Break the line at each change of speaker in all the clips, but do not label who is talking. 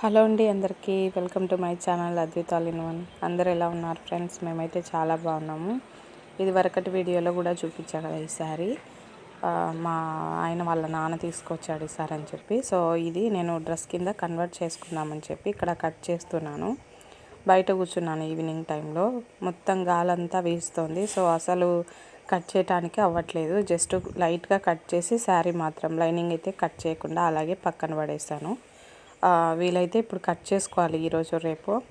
Hello అండి అందరికీ. Welcome to my channel అద్వితాల్ ఇన్ వన్. అందరు ఎలా ఉన్నారు ఫ్రెండ్స్? మేమైతే చాలా బాగున్నాము. ఇది వరకటి వీడియోలో కూడా చూపించా కదా ఈ సారీ మా ఆయన వాళ్ళ నాన్న తీసుకొచ్చాడు ఈ సారీ అని చెప్పి. సో ఇది నేను డ్రెస్ కింద కన్వర్ట్ చేసుకుందామని చెప్పి ఇక్కడ కట్ చేస్తున్నాను. బయట కూర్చున్నాను ఈవినింగ్ టైంలో. మొత్తం గాలంతా వీస్తోంది. సో అసలు కట్ చేయడానికి అవ్వట్లేదు. జస్ట్ లైట్గా కట్ చేసి శారీ మాత్రం లైనింగ్ అయితే కట్ చేయకుండా అలాగే పక్కన పడేసాను వీలైతే ఇప్పుడు కట్ చేసుకోవాలి ఈరోజు రేపు.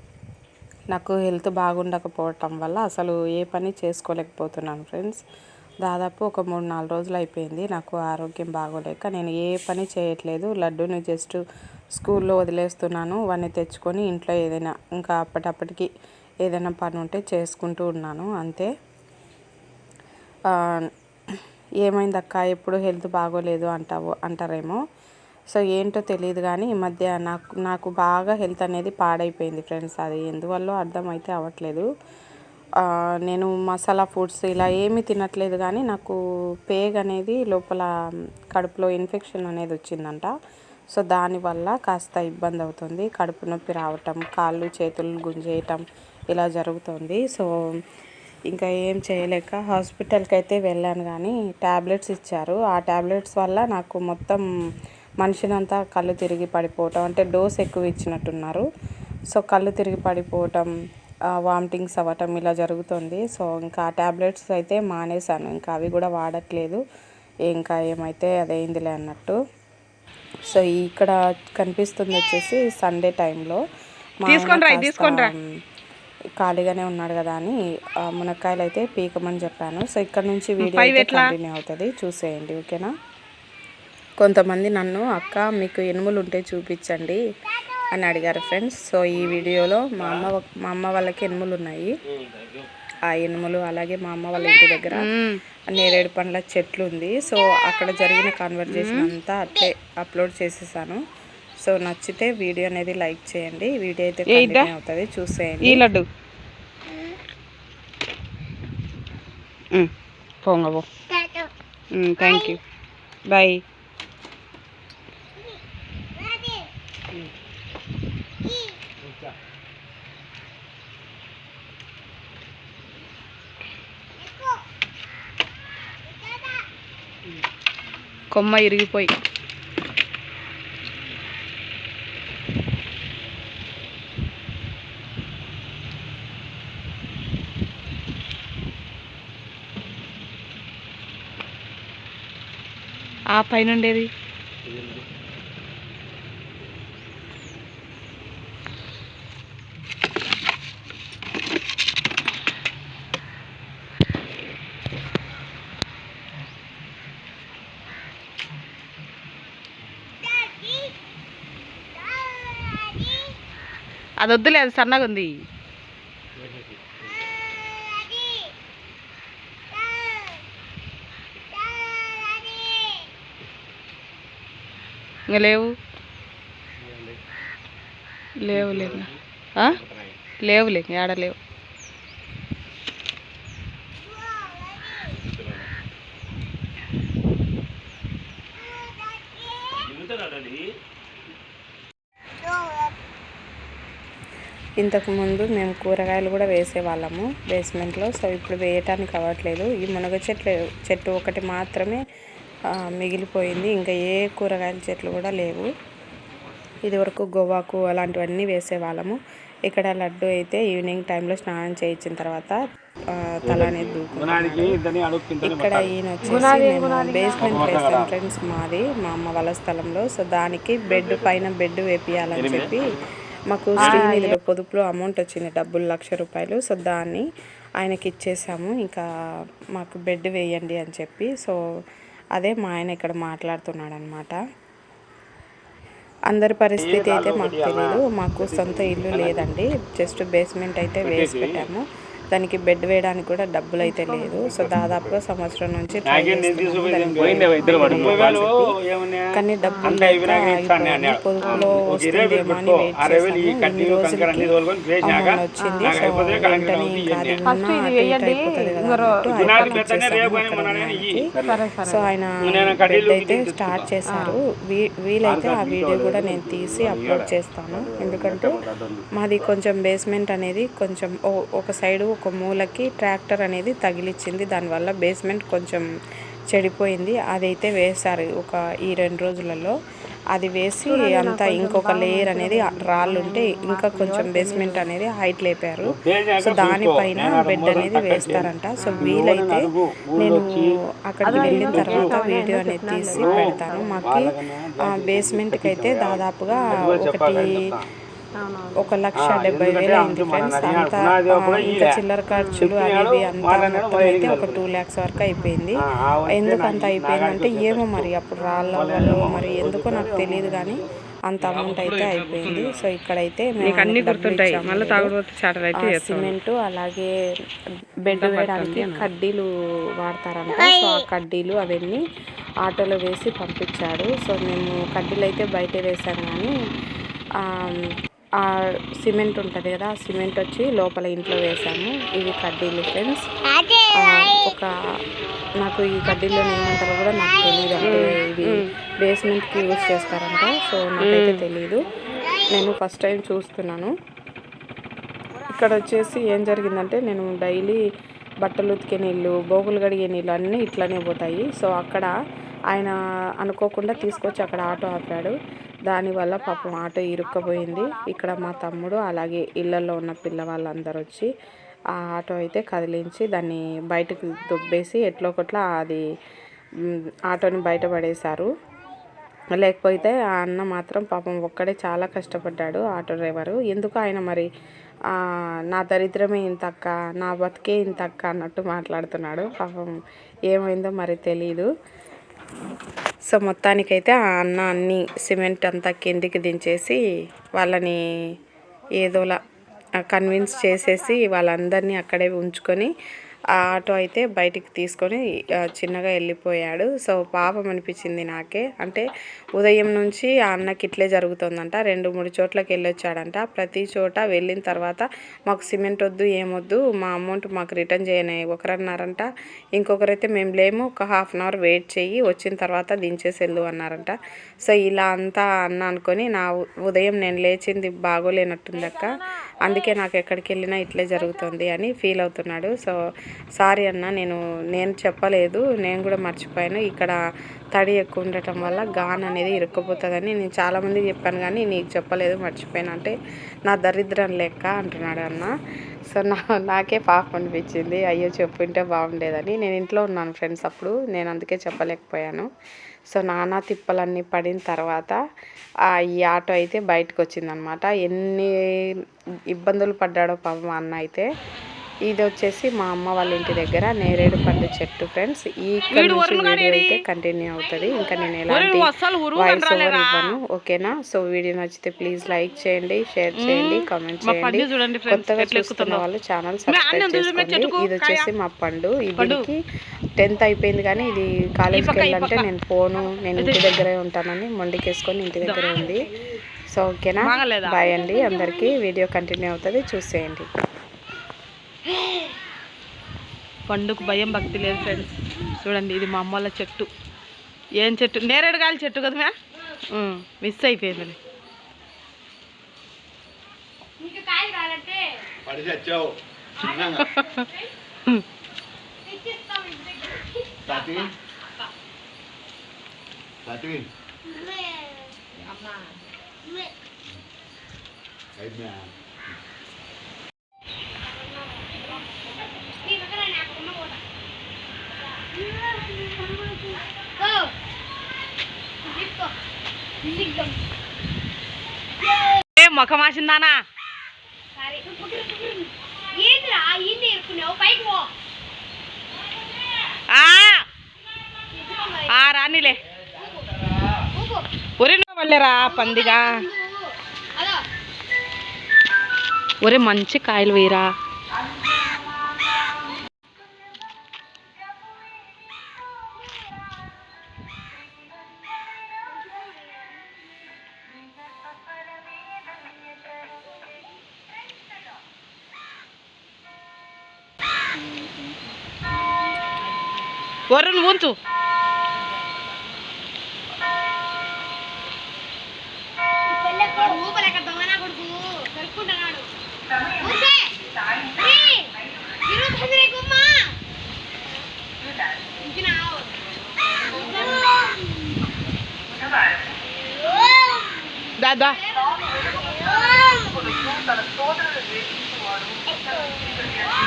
నాకు హెల్త్ బాగుండకపోవటం వల్ల అసలు ఏ పని చేసుకోలేకపోతున్నాను ఫ్రెండ్స్. దాదాపు ఒక మూడు నాలుగు రోజులు అయిపోయింది నాకు ఆరోగ్యం బాగోలేక. నేను ఏ పని చేయట్లేదు. లడ్డూని జస్ట్ స్కూల్లో వదిలేస్తున్నాను. వాడిని తెచ్చుకొని ఇంట్లో ఏదైనా ఇంకా అప్పటప్పటికి ఏదైనా పని ఉంటే చేసుకుంటూ ఉన్నాను. అంతే. ఆ, ఏమైంది అక్క ఎప్పుడు హెల్త్ బాగోలేదు అంటావు అంటారేమో? సో ఏంటో తెలియదు కానీ ఈ మధ్య నాకు నాకు బాగా హెల్త్ అనేది పాడైపోయింది ఫ్రెండ్స్. అది ఎందువల్ల అర్థమైతే అవ్వట్లేదు. నేను మసాలా ఫుడ్స్ ఇలా ఏమీ తినట్లేదు కానీ నాకు పేగ్ అనేది లోపల కడుపులో ఇన్ఫెక్షన్ అనేది వచ్చిందంట. సో దానివల్ల కాస్త ఇబ్బంది అవుతుంది. కడుపు నొప్పి రావటం కాళ్ళు చేతులు గుంజేయటం ఇలా జరుగుతుంది. సో ఇంకా ఏం చేయలేక హాస్పిటల్కి అయితే వెళ్ళాను కానీ ట్యాబ్లెట్స్ ఇచ్చారు. ఆ ట్యాబ్లెట్స్ వల్ల నాకు మొత్తం మనిషినంతా కళ్ళు తిరిగి పడిపోవటం అంటే డోస్ ఎక్కువ ఇచ్చినట్టున్నారు. సో కళ్ళు తిరిగి పడిపోవటం వామిటింగ్స్ అవ్వటం ఇలా జరుగుతుంది. సో ఇంకా ఆ ట్యాబ్లెట్స్ అయితే మానేశాను. ఇంకా అవి కూడా వాడట్లేదు. ఇంకా ఏమైతే అదైందిలే అన్నట్టు. సో ఇక్కడ కనిపిస్తుంది వచ్చేసి సండే టైంలో ఖాళీగానే ఉన్నాడు కదా అని మునక్కాయలు అయితే పీకమని చెప్పాను. సో ఇక్కడ నుంచి వీడియో కంటిన్యూ అవుతుంది. చూసేయండి ఓకేనా? కొంతమంది నన్ను అక్క మీకు ఎనుములు ఉంటే చూపించండి అని అడిగారు ఫ్రెండ్స్. సో ఈ వీడియోలో మా అమ్మ మా అమ్మ వాళ్ళకి ఎనుములు ఉన్నాయి ఆ ఎనుములు అలాగే మా అమ్మ వాళ్ళ ఇంటి దగ్గర నేరేడు పండ్ల చెట్లు ఉంది సో అక్కడ జరిగిన కాన్వర్జేషన్ అంతా అట్లే అప్లోడ్ చేసేసాను. సో నచ్చితే వీడియో అనేది లైక్ చేయండి. వీడియో అయితే కంటిన్యూ అవుతుంది. చూసేయండి.
ఈ లడ్డు. పోంగ పో. థ్యాంక్ యూ బాయ్ కొమ్మ ఇరిగిపోయి. ఆ పైన ఉండేది అది వద్దులే అది సన్నగా ఉంది. ఇంకా లేవు? లేవు లేవు లేవులే ఆడ
ఇంతకుముందు మేము కూరగాయలు కూడా వేసేవాళ్ళము బేస్మెంట్లో సో ఇప్పుడు వేయటానికి అవ్వట్లేదు. ఈ మునగ చెట్లు చెట్టు ఒకటి మాత్రమే మిగిలిపోయింది. ఇంకా ఏ కూరగాయల చెట్లు కూడా లేవు. ఇది వరకు గోవాకు అలాంటివన్నీ వేసేవాళ్ళము. ఇక్కడ లడ్డు అయితే ఈవినింగ్ టైంలో స్నానం చేయించిన తర్వాత ఆ, తల అనేది దూకుతున్నాడు. ఇక్కడ ఈయన వచ్చేసి మేము బేస్మెంట్ వేస్తాం ఫ్రెండ్స్ మాది మా అమ్మ వాళ్ళ స్థలంలో. సో దానికి బెడ్ పైన బెడ్ వేపియాలని చెప్పి మాకు శ్రీనిధిలో పొదుపులో అమౌంట్ వచ్చింది డబ్బులు లక్ష రూపాయలు. సో దాన్ని ఆయనకి ఇచ్చేసాము. ఇంకా మాకు బెడ్ వేయండి అని చెప్పి. సో అదే మా ఆయన ఇక్కడ మాట్లాడుతున్నాడు అనమాట అందరి పరిస్థితి అయితే మాకు తెలియదు మాకు సొంత ఇల్లు లేదండి. జస్ట్ బేస్మెంట్ అయితే వేసి పెట్టాము. దానికి బెడ్ వేయడానికి కూడా డబ్బులు అయితే లేదు. సో దాదాపుగా సంవత్సరం నుంచి. కానీ డబ్బులు. పొదుపులో వస్తుందేమో అని వెయిట్ వచ్చింది. సో వెంటనే అయిపోతుంది కదా ఆయన అయితే స్టార్ట్ చేశారు. వీ- వీలైతే ఆ వీడియో కూడా నేను తీసి అప్లోడ్ చేస్తాను. ఎందుకంటే మాది కొంచెం బేస్మెంట్ అనేది కొంచెం ఓ- ఒక సైడు ఒక మూలకి ట్రాక్టర్ అనేది తగిలిచ్చింది. దానివల్ల బేస్మెంట్ కొంచెం చెడిపోయింది. అదైతే వేశారు ఒక ఈ రెండు రోజులలో. అది వేసి అంతా ఇంకొక లేయర్ అనేది రాళ్ళు ఉంటే ఇంకా కొంచెం బేస్మెంట్ అనేది హైట్ లేపారు. సో దానిపైన బెడ్ అనేది వేస్తారంట. సో వీలైతే నేను అక్కడికి వెళ్ళిన తర్వాత వీడియో అనేది తీసి పెడతాను. మాకు బేస్మెంట్కి అయితే దాదాపుగా ఒకటి ఒక లక్ష డెబ్బై వేలు అయింది ఫ్రెండ్స్ అంతా ఇంకా చిల్లర ఖర్చులు అవి అంతా మొత్తం అయితే ఒక టూ ల్యాక్స్ వరకు అయిపోయింది. ఎందుకు అంత అయిపోయిందంటే ఏమో మరి అప్పుడు రాళ్ళ వల్ల మరి ఎందుకో నాకు తెలియదు కానీ అంత అమౌంట్ అయితే అయిపోయింది. సో ఇక్కడైతే మేము
అన్ని గుర్తుంటాయి.
ఇచ్చాము.
మళ్ళీ తాగుబోతు చాటలు అయితే
సిమెంట్ అలాగే బెడ్ వేయడానికి కడ్డీలు వాడతారంట. సో ఆ కడ్డీలు అవన్నీ ఆటోలో వేసి పంపించాడు సో మేము కడ్డీలు అయితే బయట వేసాం కానీ ఆ, సిమెంట్ ఉంటుంది కదా ఆ సిమెంట్ వచ్చి లోపల ఇంట్లో వేసాము. ఇవి కడ్డీలు ఫ్రెండ్స్. ఒక నాకు ఈ కడ్డీలో ఏమంటారో కూడా నాకు తెలియదు అంటే ఇవి బేస్మెంట్కి యూజ్ చేస్తారంట. సో నాకైతే తెలియదు నేను ఫస్ట్ టైం చూస్తున్నాను. ఇక్కడ వచ్చేసి ఏం జరిగిందంటే నేను డైలీ బట్టలు ఉతికే నీళ్ళు బోగులు కడిగే నీళ్ళు అన్నీ ఇట్లానే పోతాయి. సో అక్కడ ఆయన అనుకోకుండా తీసుకొచ్చి అక్కడ ఆటో ఆపాడు. దానివల్ల పాపం ఆటో ఇరుక్కపోయింది. ఇక్కడ మా తమ్ముడు అలాగే ఇళ్ళల్లో ఉన్న పిల్లవాళ్ళందరూ వచ్చి ఆ ఆటో అయితే కదిలించి దాన్ని బయటకు దుబ్బేసి ఎట్లో ఒకట్లా అది ఆటోని ఆటోని బయటపడేశారు లేకపోతే ఆ అన్న మాత్రం పాపం ఒక్కడే చాలా కష్టపడ్డాడు ఆటో డ్రైవరు. ఎందుకు ఆయన మరి నా దరిద్రమే ఇంత అక్క నా బతికే ఇంత అక్క అన్నట్టు మాట్లాడుతున్నాడు. పాపం ఏమైందో మరి తెలీదు. సో మొత్తానికైతే ఆ అన్న అన్ని సిమెంట్ అంతా కిందికి దించేసి వాళ్ళని ఏదోలా కన్విన్స్ చేసేసి వాళ్ళందరినీ అక్కడే ఉంచుకొని ఆ ఆటో అయితే బయటికి తీసుకొని చిన్నగా వెళ్ళిపోయాడు. సో పాపం అనిపించింది నాకే. అంటే ఉదయం నుంచి ఆ అన్నకి ఇట్లే జరుగుతుందంట. రెండు మూడు చోట్లకి వెళ్ళొచ్చాడంట. ప్రతి చోట వెళ్ళిన తర్వాత మాకు సిమెంట్ వద్దు ఏమొద్దు మా అమౌంట్ మాకు రిటర్న్ చేయని ఒకరన్నారంట. ఇంకొకరైతే మేము లేము ఒక హాఫ్ అన్ అవర్ వెయిట్ చేయి వచ్చిన తర్వాత దించేసి వెళ్ళు అన్నారంట. సో ఇలా అంతా అన్న అనుకొని నా ఉదయం నేను లేచింది బాగోలేనట్టుంది అక్క. అందుకే నాకు ఎక్కడికి వెళ్ళినా ఇట్లే జరుగుతుంది అని ఫీల్ అవుతున్నాడు. సో సారీ అన్న నేను నేను చెప్పలేదు నేను కూడా మర్చిపోయాను. ఇక్కడ తడి ఎక్కువ ఉండటం వల్ల గాన్ అనేది ఇరుక్కుపోతుందని నేను చాలామంది చెప్పాను కానీ నీకు చెప్పలేదు మర్చిపోయాను. అంటే నా దరిద్రం లెక్క అంటున్నాడు అన్న. సో నా నాకే పాపం అనిపించింది. అయ్యో చెప్పుంటే బాగుండేదని. నేను ఇంట్లో ఉన్నాను ఫ్రెండ్స్ అప్పుడు నేను అందుకే చెప్పలేకపోయాను. సో నానా తిప్పలన్నీ పడిన తర్వాత ఆ ఈ ఆటో అయితే బయటకు వచ్చిందనమాట ఎన్ని ఇబ్బందులు పడ్డాడో పాపం అన్న అయితే ఇది వచ్చేసి మా అమ్మ వాళ్ళ ఇంటి దగ్గర నేరేడు పండు చెట్టు ఫ్రెండ్స్. ఈ వీడియో అయితే కంటిన్యూ అవుతుంది. ఇంకా నేను ఎలాంటి వాయిస్ ఓవర్ ఇవ్వను. ఓకేనా? సో వీడియో నచ్చితే ప్లీజ్ లైక్ చేయండి షేర్ చేయండి కామెంట్ చేయండి. కొత్తగా చూస్తున్న వాళ్ళు ఛానల్ సబ్స్క్రైబ్ చేసుకోండి ఇది వచ్చేసి మా పండు. ఇది టెన్త్ అయిపోయింది కానీ ఇది కాలేజ్కి వెళ్ళాలంటే నేను పోను. నేను ఇంటి దగ్గరే ఉంటానని మొండికేసుకొని ఇంటి దగ్గరే ఉంది. సో ఓకేనా? బాయ్ అండి. అందరికీ వీడియో కంటిన్యూ అవుతుంది. చూసేయండి.
పండుకు భయం భక్తి లేదు ఫ్రెండ్స్ చూడండి ఇది మా అమ్మ వాళ్ళ చెట్టు. ఏం చెట్టు? నేరేడు గాలి చెట్టు కదా మ్యా? మిస్ అయిపోయింది
పడి
ఏ ముఖం ఆసిందానా
ఏంటిరా ఏంటి ఎక్కున్నావు పైకి పో.
ఆ, ఆ రానిలే. ఒరే వాళ్ళేరా పందిగా? ఒరే మంచి కాయలు వేయరా. గొర్రెను ఉంచు
దాదా తన దొంగనా కొడుకు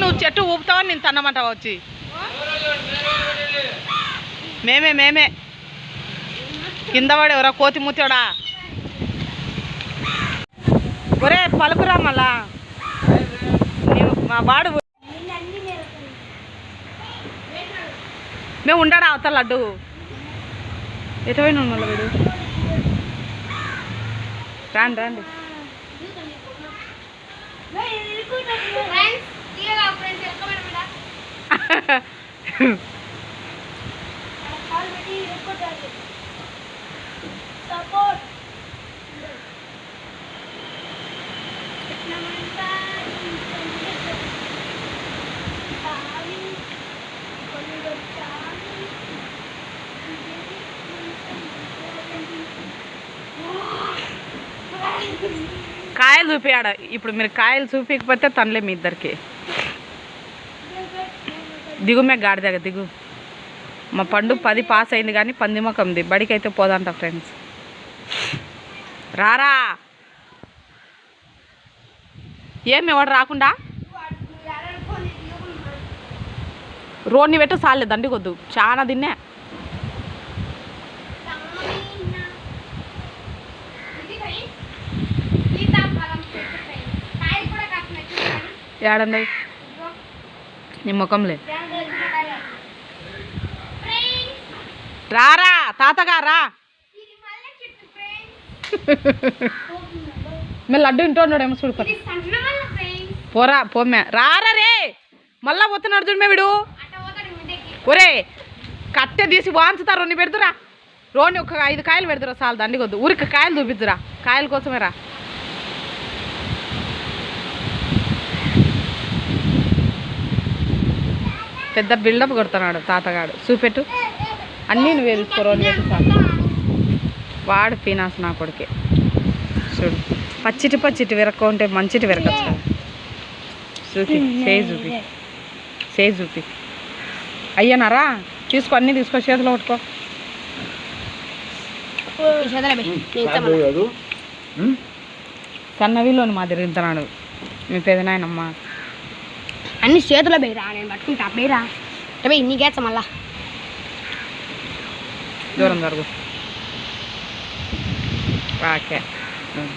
నువ్వు చెట్టు ఊపుతావని నేను తన్నమంటావా వచ్చి. మేమే మేమే. కింద వాడు ఎవరో కోతి ముత్తాడా ఒరే పలుకురా మళ్ళా. నీవు మా వాడు మేము ఉండడా అవతల లడ్డు? ఎటువైనా మళ్ళీ వీడు? రాండి రాండి. కాయలు చూపియాడ? ఇప్పుడు మీరు కాయలు చూపించకపోతే తనలే మీ ఇద్దరికి. దిగు మే గాడి దగ్గర దిగు. మా పండు పది పాస్ అయింది కానీ పంది మొకంది బడికి అయితే పోదంట ఫ్రెండ్స్ రారా. ఏం ఎవడు రాకుండా? రోడ్ని పెట్టు సాలే దండికొద్దు. చాలా తిన్నే. ఏడండి నీ ముఖంలే. రారా తాతగా రా. మేము లడ్డు ఇంటోన్నాడేమో చూడు పో. పోరా పోమ్మే. రారా రే. మళ్ళా పోతున్నాడు చూడు మే వీడు. ఒరే కట్టె తీసి వాంచుతారు రెండు పెడుతురా. రోని ఒక ఐదు కాయలు పెడుతురా చాలు దండికొద్దు ఊరికి కాయలు చూపిద్దురా. కాయల కోసమే రా. పెద్ద బిల్డప్ కొడుతున్నాడు తాతగాడు. చూపెట్టు. అన్నీ నువ్వే తీసుకో రోడ్డు పెట్టు చాలు వాడు పీనాస్ నా కొడుకే. చూడు. పచ్చిటి పచ్చిటి విరక్క ఉంటే మంచిటి విరకచ్చు కదా. చూపి చేయి చూపి. చేయి చూపి. అయ్యనారా తీసుకో అన్నీ తీసుకో చేతిలో పట్టుకో? సన్నవిలోని మా తిరుగుతున్నాడు మీ పెదనాయనమ్మ
అన్ని చేతుల బేరా నేను పట్టుకుంటా. బేరా అంటే నీకేచ్చ మళ్ళా.
ദൂരം തറക്കും ഓക്കെ.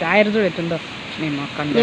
ടായർ ചൂടെത്തുണ്ടോ നീ മക്കണ്ട